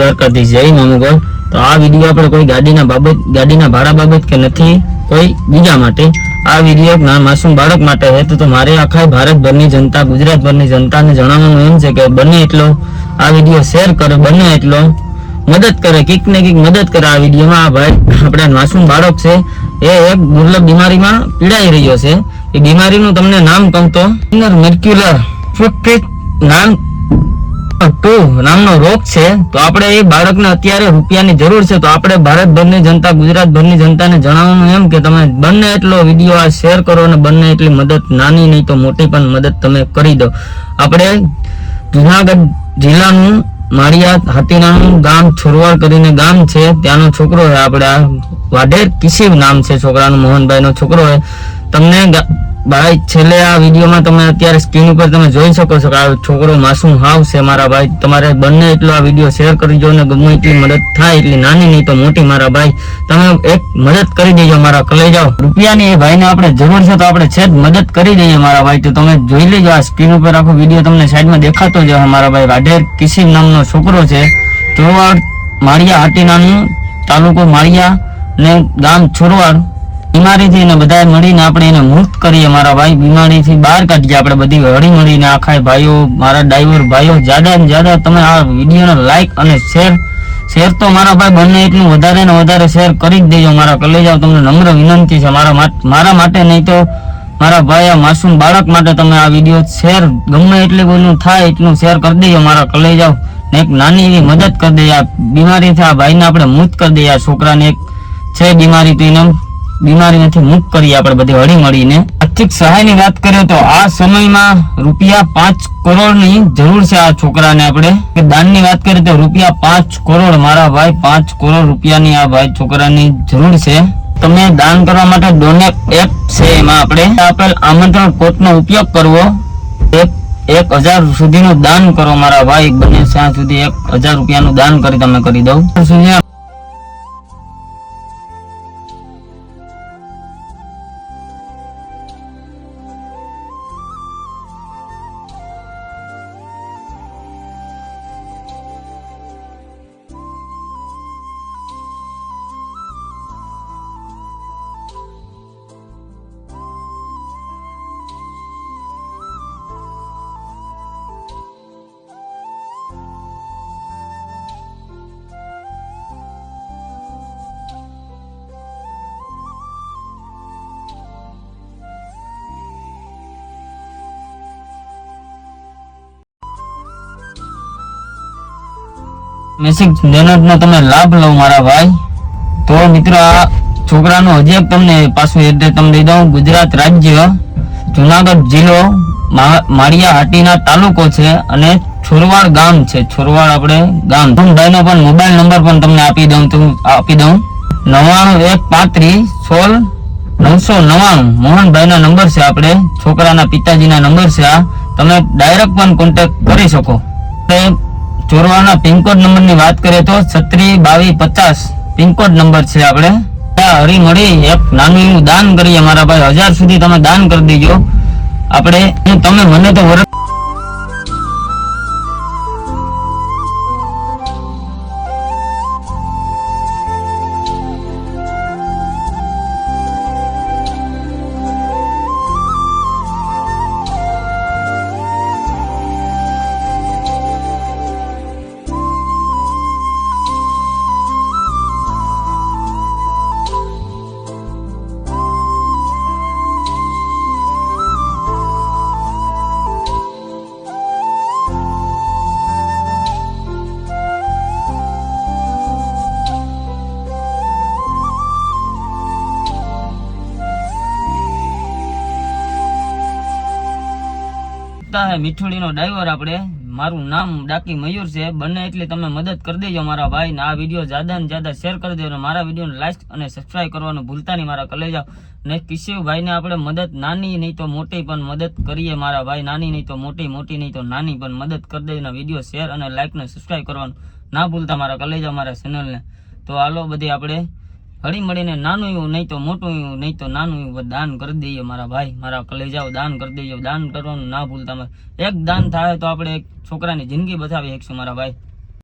દ્વારકાધીશ જય મામુગોળ તો આ વીડિયો આપણે કોઈ ગાડીના બાબત, ગાડીના ભાડા બાબત કે નથી, કોઈ બીજા માટે. આ વીડિયો ના માસૂમ બાળક માટે છે. તો- મારે આખા ભારતભરની જનતા, ગુજરાતભરની જનતાને જણાવવાનું એમ છે કે બને એટલો, આ વીડિયો શેર કરે, બને એટલો. મદદ કરે કીક ને કીક મદદ કરે આ વિડીયોમાં આ ભાઈ આપણા માસૂમ બાળક છે. એ એક દુર્લભ બીમારીમાં પીડાઈ રહ્યો છે. એ બીમારીનું તમને નામ કહું તો મેર્ક્યુલર નામ ટુ નામનો રોગ છે, તો આપણે એ બાળકને અત્યારે રૂપિયાની જરૂર છે, તો આપણે ભારતભરની જનતા ગુજરાતભરની જનતાને જણાવવાનું એમ કે તમે બંને એટલો વીડિયો આ શેર કરો અને બંને એટલી મદદ, નાની નહીં તો મોટી પણ મદદ તમે કરી દો. આપણે જુનાગઢ જિલ્લાનું માળિયા હાથીનાનું ગામ છોરવાડ કરીને ગામ છે, ત્યાંનો છોકરો છે આપણે, વાઢેર કિશિવ નામ છે છોકરાનું મોહનભાઈ નો છોકરો છે તમને ભાઈ, છેલ્લે આ વિડીયોમાં તમે અત્યારે સ્ક્રીન ઉપર તમે જોઈ શકો છો કે આ છોકરો માસૂમ હાવ છે મારા ભાઈ. તમારે બંને એટલો આ વીડિયો શેર કરજો અને ગમે એટલી મદદ થાય એટલી નાની નહીં તો મોટી મારા ભાઈ. તમે એક મદદ કરી દેજો મારા કલેજાઓ. રૂપિયાની એ ભાઈને આપણે જરૂર છે તો આપણે છે જ મદદ કરી દઈએ મારા ભાઈ. તો તમે જોઈ લેજો આ સ્ક્રીન ઉપર આખો વીડિયો તમને સાઈડમાં દેખાતો જ મારા ભાઈ. વાઢેર કિસિમ નામનો છોકરો છે. ચોરવાડ માળિયા હાટીનાનું તાલુકો માળિયા ને ગામ છોરવાડ. બીમારીથી એને બધા મળીને આપણે એને મુક્ત કરીએ. મારા ભાઈ બીમારીથી બહાર કાઢીએ આપણે બધી હળી મળીને. આખા ભાઈઓ, મારા ડ્રાઈવર ભાઈઓ જ્યાદા ને જ્યાદા તમે આ વિડીયોને લાઈક અને શેર શેર તો મારા ભાઈ બંને એટલું વધારે ને વધારે શેર કરી જ દેજો. મારા કલેજાઓ તમને નમ્ર વિનંતી છે. મારા મારા માટે નહીં તો મારા ભાઈ આ માસૂમ બાળક માટે તમે આ વીડિયો શેર ગમે એટલી બોલું થાય એટલું શેર કરી દેજો. મારા કલેજાઓ ને એક નાની એવી મદદ કરી દઈએ આ બીમારીથી આ ભાઈને આપણે મુક્ત કરી દઈએ આ છોકરાને એક છે બીમારી તો એને બીમારીમાંથી મુક્ત કરી આપણે બધે હળી મળીને. આર્થિક સહાયની વાત કરીએ તો આ સમયમાં રૂપિયા પાંચ કરોડની જરૂર છે આ છોકરાને આપણે. કે દાનની વાત કરીએ તો રૂપિયા પાંચ કરોડ, મારા ભાઈ પાંચ કરોડ રૂપિયાની આ ભાઈ છોકરાની જરૂર છે. તમે દાન કરવા માટે ડોનેટ એપ છે એમાં આપણે. આપેલ આમંત્રણ કોડનો ઉપયોગ કરવો. એક એક હજાર સુધીનું દાન કરો, મારા ભાઈ. બને ત્યાં સુધી એક હજાર રૂપિયાનું દાન કરી તમે કરી દઉં. સુધી મેસિક નો તમે લાભ લો મારા ભાઈ. તો મિત્રો, આ છોકરાનું હજી એક તમને પાછું એડ્રેસ તમને દઈ દઉં. ગુજરાત રાજ્ય, જુનાગઢ જિલ્લો માળિયા હાટીના તાલુકો છે અને છોરવાડ ગામ છે. છોરવાડ આપણે ગામ. ભાઈ નો પણ મોબાઈલ નંબર પણ તમને આપી દઉં તો આપી દઉં. નવાણું એક પાંત્રીસ સોળ નવસો નવાણું મોહનભાઈનો નંબર છે આપણે. છોકરાના પિતાજીના નંબર છે આ. તમે ડાયરેક્ટ પણ કોન્ટેક્ટ કરી શકો. ચોરવાના પિનકોડ નંબરની વાત કરીએ તો છત્રી બાવીસ પચાસ પિનકોડ નંબર છે આપણે. હળી મળી એક નાનું એવું દાન કરીએ મારા ભાઈ. હજાર સુધી તમે દાન કરી દેજો. આપણે તમે મને તો વરસ હે મીઠુડીનો આપણે. મારું નામ ડાકી મયુર છે. બંને એટલી તમે મદદ કરી દેજો મારા ભાઈ ને આ વીડિયો જ્યાદા ને જ્યાદા શેર કરી દેજો મારા વિડીયોને લાઈક અને સબસ્ક્રાઈબ કરવાનું ભૂલતા નહીં મારા કલેજા. ને કિશોરભાઈને આપણે મદદ નાની નહીં તો મોટી પણ મદદ કરીએ મારા ભાઈ. નાની નહીં તો મોટી મોટી નહીં તો નાની પણ મદદ કરી દેજો વીડિયો શેર અને લાઈક ને સબસ્ક્રાઈબ કરવાનું. ના ભૂલતા મારા કલેજા, મારા ચેનલને તો હાલો બધી આપણે હળી મળીને નાનું એવું, નહીં તો મોટું એવું, નહીં તો નાનું એવું દાન કરી દઈએ મારા ભાઈ, મારા કલેજાઓ દાન કરી દઈએ, દાન કરવાનું ના ભૂલતા. એક દાન થાય તો આપણે એક છોકરાની જિંદગી બચાવી શકશું મારા ભાઈ